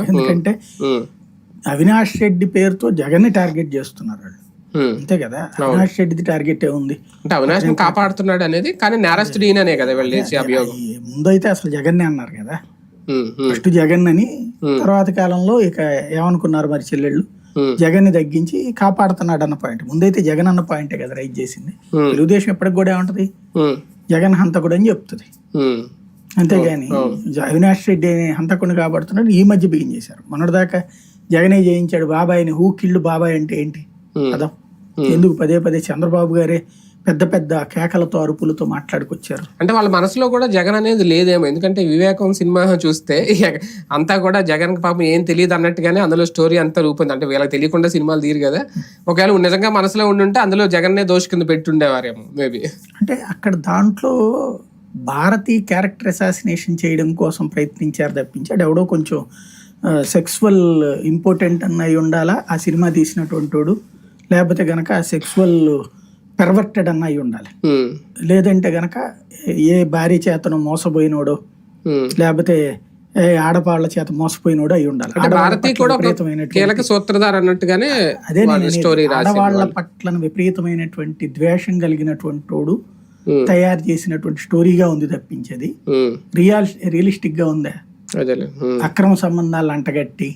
ఎందుకంటే అవినాష్ రెడ్డి పేరుతో జగన్ని టార్గెట్ చేస్తున్నారు వాళ్ళు. అంతే కదా? అవినాష్ రెడ్డిది టార్గెట్ ఏ ఉంది. అంటే అవినాష్ కాపాడుతున్నాడు అనేది కానీ నేరస్తుడు ఈయననే కదా వీళ్ళు చేసే అభియోగం. ఈ ముందైతే అసలు జగన్నే అన్నారు కదా? ఫస్ట్ జగన్ అని తర్వాత కాలంలో ఇక ఏమనుకున్నారు మరి చెల్లెళ్ళు? జగన్ని తగ్గించి కాపాడుతున్నాడు అన్న పాయింట్ ముందైతే జగన్ అన్న పాయింటే కదా రైట్ చేసింది. తెలుగుదేశం ఎప్పటికి కూడా ఏమంటది? జగన్ హంతకుడు అని చెప్తుంది. అంతేగాని అవినాష్ రెడ్డి అనే హంతకుడిని కాపాడుతున్నాడు ఈ మధ్య బిగిన్ చేశారు. మొన్నటిదాకా జగనే జయించాడు. బాబాయ్ని హూ కిల్డ్ బాబాయ్ అంటే ఏంటి. పదం ఎందుకు పదే పదే చంద్రబాబు గారే పెద్ద పెద్ద కేకలతో అరుపులతో మాట్లాడుకొచ్చారు? అంటే వాళ్ళ మనసులో కూడా జగన్ అనేది లేదేమో. ఎందుకంటే వివేకం సినిమా చూస్తే అంతా కూడా జగన్ పాపం ఏం తెలియదు అన్నట్టుగానే అందులో స్టోరీ అంతా రూపొంది. అంటే వీళ్ళకి తెలియకుండా సినిమాలు తీరు కదా. ఒకవేళ నిజంగా మనసులో ఉండుంటే అందులో జగన్నే దోష కింద పెట్టుండేవారేమో మేబీ అంటే అక్కడ దాంట్లో భారతీ క్యారెక్టర్ అసాసినేషన్ చేయడం కోసం ప్రయత్నించారు తప్పించాడు ఎవడో కొంచెం సెక్సువల్ ఇంపార్టెంట్ అన్న అయి ఉండాలా ఆ సినిమా తీసినటువంటి వాడు. లేకపోతే గనక సెక్సువల్ పెర్వర్టెడ్ అన్న అయి ఉండాలి. లేదంటే గనక ఏ భార్య చేతను మోసపోయినోడో లేకపోతే ఏ ఆడపాళ్ళ చేత మోసపోయినోడో అయి ఉండాలి. భారతి కూడా కీలక సూత్రధార అన్నట్టుగానే అదే ఆడవాళ్ళ పట్ల విపరీతమైనటువంటి ద్వేషం కలిగినటువంటి వాడు. తయారు చేసినటువంటి స్టోరీగా ఉంది తప్పించేది. ఉమ్, రియల్ రియలిస్టిక్గా ఉందా ఉమ్, అక్రమ సంబంధాలు అంటగట్టి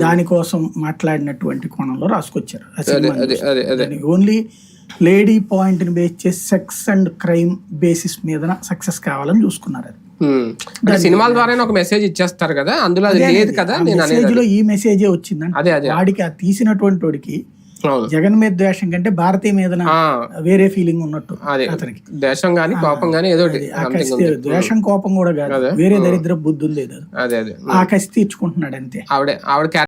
దానికోసం మాట్లాడినటువంటి కోణంలో రాసుకొచ్చారు అదే అదే అదే అదే. ఓన్లీ లేడీ పాయింట్ని బేస్ చేసి సెక్స్ అండ్ క్రైమ్ బేసిస్ మీద సక్సెస్ కావాలని చూసుకున్నారు అది. సినిమాల ద్వారా ఒక మెసేజ్ ఇచ్చేస్తారు కదా అందులో అది లేదు కదా మెసేజ్లో ఈ మెసేజే వచ్చిందంటే. అదే అదే. వాడికి ఆ తీసినటువంటి వాడికి జగన్ మీద ద్వేషం కంటే భారతీయ మీద వేరే ఫీలింగ్ ఉన్నట్టు అదే. అతనికి. దేశం గాని కోపం గాని ఏదో. ద్వేషం కోపం కూడా కాదు. వేరే దరిద్ర బుద్ధి అదే ఆ కసి తీర్చుకుంటున్నాడు అంతే ఆవిడ ఆవిడ